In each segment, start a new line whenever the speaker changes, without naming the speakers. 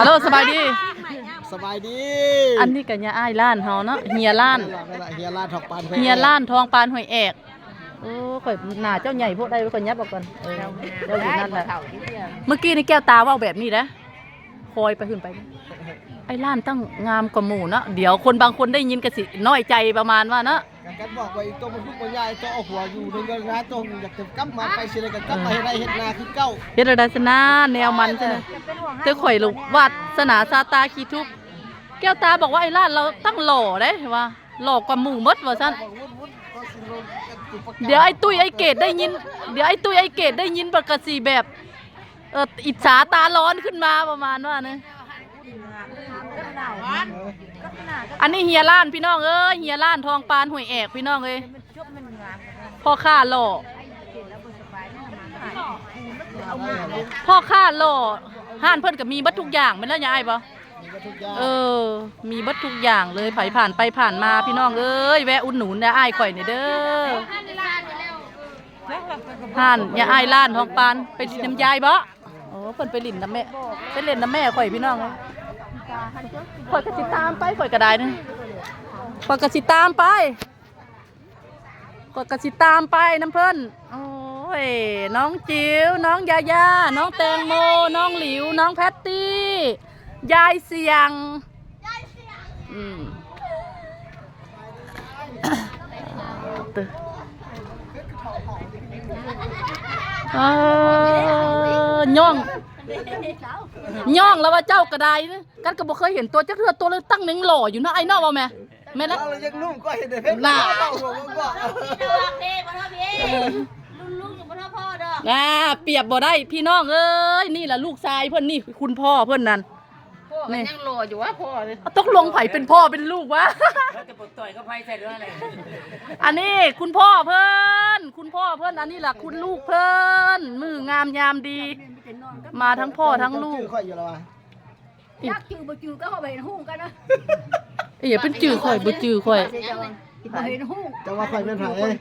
ฮัลโหลสบายดี
สบายดี
อันนี้ก็ยาอ้ายล้านเฮาเนาะเฮียล้าน
นั่นแหละเฮียล้านทอกปาน
เฮียล้านทองปานหอยแอกโอ้ข่อยหน้าเจ้าใหญ่พวกได้ข่อยยับออกก่อนเออเจ้าอยู่นั่นแหละเมื่อกี้นี่แก้วตาเว้าแบบนี้นะคอยไปขึ้นไป ไอ้ล้านตั้งงามกว่าหมู่เนาะเดี๋ยวคนบางคนได้ยินก็สิน้อยใจประมาณว่าเนาะ
กันกันบอกว่าอีกตัวมันทุกมันใหญ่ตัวเอาหัวอยู่ในเงินนะตัวอยากจะกลับมาไปสิเลยกันกลับมาให้ได้เฮ็ดนาคือเก้า
เฮ็ดอะไรสนะแนวมันใช่ไห เจ้ข่อยลูกวาสนาซาตาขีทุกแก้วตาบอกว่าไอ้ลานเราตั้งหล่อได้ว่าหล่อกว่าหมู่มดว่าซั่น
บอกวุ้นวุ้นก็สิลงกัน
เดี๋ยวไอ้ตุ้ยไอ้เกดได้ยิน เดี๋ยวไอ้ตุ้ยไอ้เกดได้ยินประกาศสีแบบเอออิจฉาตาร้อนขึ้นมาประมาณว่านะอันนี้เฮียล้านพี่น้องเอ้ยเฮียล้านทองปานห่วยแอกพี่น้องเอ้ยพ่อข้าหล่อพ่อข้าหล่อ ห้านเพิ่นก็มีบัตทุกอย่างเป็นแล้วยายปะ
มีก็ทุกอย่าง
เออ มีบัตทุกอย่างเลยไผผ่านไปผ่านมาพี่น้องเอ้ยแวะอุดหนุนนะอ้ายข่อยนี่เด้อห่านอย่าอายล้านทองปานไปดินน้ำยายบ่โอ้เพิ่นไปลินน้ำแม่ไปเล่นน้ำแม่ข่อยพี่น้องเอ้ยข่อยก็สิตามไปข่อยก็ได้นะข่อยก็สิตามไปข่อยก็สิตามไปน้ำเพิ่นโอ้ ยน้องจิ๋วน้องยาย่าน้องแตงโม น้องหลิว น้องแพตตี้ ยายเสียงอืมตึเออย่อง ย่องแล้วว่าเจ้ากระไดนะกันก็บ่เคยเห็นตัวจักเทื่อตัวเลยตั้งหนึงหล่ออยู่นะไอ้นอกว่าแม่แม่นละ
เรายังนุ่มก็เห็นได้เพชร
น่า
เต้าหัวมันก็
อดอก
อ่าเปรียบบ่ได้พี่น้องเอ้ยนี่ล่ะลูกชายเพิ่นนี่คุณพ่อเพิ่นนั่น
พ่อมันยังรออยู่ว่าพ่อเลย
ต้องลงไผเป็นพ่อเป็นลูกวะ
แล้วจะปลดต่อยก็ไฟใส่เรื่องอะไร
อันนี้คุณพ่อเพิ่นคุณพ่อเพิ่นอันนี้ล่ะคุณลูกเพิ่นมืองามยามดี มาทั้งพ่อทั้งลูก
ชื่อค่อยอยู่แล้ววะ
ยักจือบ่จือก็เขาไปเห็นหุ้งกันนะ
เอ้ยเป็นจื้อข่อยบ่จื้อข่อย
บ่เห็นหุ้ง
จะว่าค่อยเป็นไผเอ้ย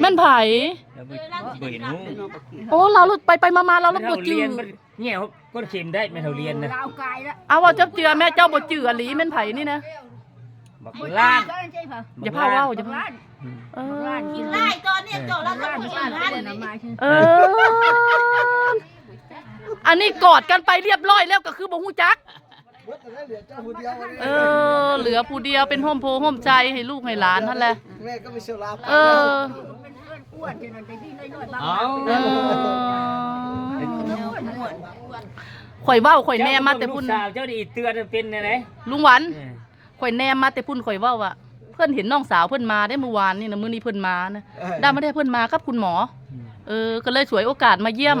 แม่นไผ
แล้วเบื่อเห็นหู
โอ้เราไปไปมามาเราแล้วบ่จื้
เรี
อย
นมันเนี่ยเขาก้นเข็มได้ไม่เท่าเรียนนะ
ราวกายละ
เอาว่าเจ้าเจือแม่เจ้าบ่จื้ออหลีแม่นไผนี่นะ
บักล้าน
ก็ใช่ป่ะ
อย่าพาเว้าอย่าพา
ร้าน
เออ
กินไล่ตอนเนี้ยเจ้าเราต้อง
ร้าน
กิน
ร้าน
ร้าน
น้ำมาชื่อ
เอออันนี้กอดกันไปเรียบร้อยแล้วก็คือบ่ฮู้จัก
เบิดแต่เหลือเจ้าผู้เดียว
เออ เหลือผู้เดียวเป็นห่มโพห่มใจให้ลูกให้หลานนั่นแหละ
แม่ก็ไม่เชียวลา
เออ
เป็นเพื่ อนอ้วนที่นั่นแต่พี่น้อยๆบาง
เอา
เออข่อยเว้าข่อยแนมมาแต่พุ่น
ลูกสาวเจ้าดีเตือนเป็นไง
ลุงหวันข่อยแนมมาแต่พุ่นข่อยเว่าว่าเพื่อนเห็นน้องสาวเพื่อนมาได้เมื่อวานนี่นะมื้อนี้เพื่อนมานะได้ไม่ได้เพื่อนมากับคุณหมอ เออ ก็เลยสวยโอกาสมาเยี่ยม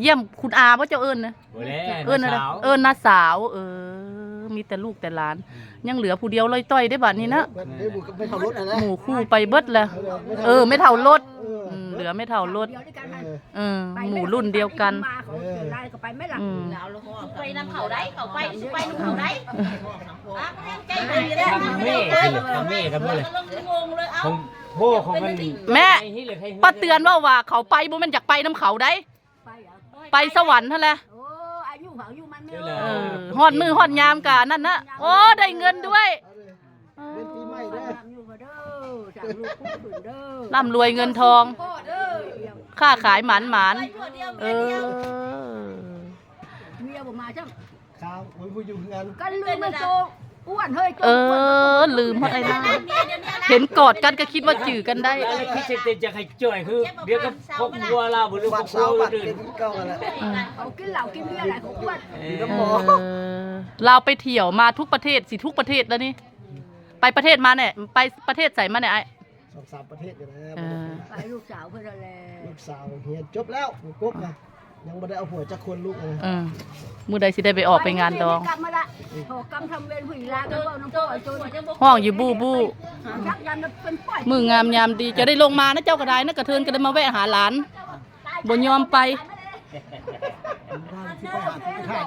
เยี่ยมคุณอาว่าเจ้าเอิญนะ
โอ้แล้ว
เอิญอะไรเอิญน้าสาว เออ มีแต่ลูกแต่หลาน ยังเหลือผู้เดียวลอยต้อยได้บัดนี้นะ
เบิดได้บุกไม่เท่ารถนะ
หมู่คู่ไปเบิดแล้วเออ ไม่เท่ารถอืมเหลือไม่เท่ารถ
เดียวด้วยกัน
เออหมู่รุ่นเดียวกัน
มาเขาไล่ก็ไปไม่หลัง
อืม
ไปนำเขาได้เขาไปสุไปนำเขาได้อะใจดีเลย
ทำเม่ทำเม่กันหมดเลย
งงเลยเอ้า
ของพ่อของมัน
แม่ป้าเตือนว่าว่าเขาไปบ่แม่นอยากไปน้ำเขาได้
ไปอะ
ไปสวรรค์เท่าแหละ
โอ้ อายุเขาอายุมันไม่
เออฮอดมือฮอดยามกะนั่นนะโอ้ได้เงินด้วย
เป็นปีใหม่เด้อ
อยู่มาเด้อสั่งลูกคู่ฝืนเด้อ
ร่ำรวยเงินทองค่าขายหมานหมานเออ
เมียบ่มาจัง
ข้าวโอ้ยผู้อยู่งาน
กันลืมมันโต อ้วนเฮ้ยโต
เออ ลืมฮอดไอ้นั่นเห็นกอดกันก็คิดว่าจือกันได้
อะไรคิดเสร็จจะให้จ่อยคือเดี๋ยวก็พกบัวเราบุรุษ
บั
พ
ด
ก
เช้า
บัว
บัด
อื่น
เป็นเก้ากันแหละ
เขากินเหล้ากินเบียร์หลายเขาอ้วน
น้ำหมอ
เออเราไปเที่ยวมาทุกประเทศสิทุกประเทศแล้วนี่ ไปประเทศมาเนี่ยไปประเทศใส่มาเนี่ยไอ้
สองสามประเทศอยู่นะ
เออ
ไปลูกสาวเพื่อนแหละ
ลูกสาวเฮียจบแล้วกุ๊กนะ ยังไม่ได้เอาหัวจักคนลูกนะ
เออมือใดสิได้ไปออกไปงานดอง
กรรมมาละโอ้กรรมทำเวรผู้หญิงลาก็ว่าน้องพ่อไอ้โจร
ห้องอยู่บู้บู้
ชักยันเป็นป้อย
มืองามยามดีจะได้ลงมานะเจ้าก็ได้นะกระเทินก็ได้มาแวะหาหลานบ่ยอมไป
บ้านที่ไปหาที่ทาง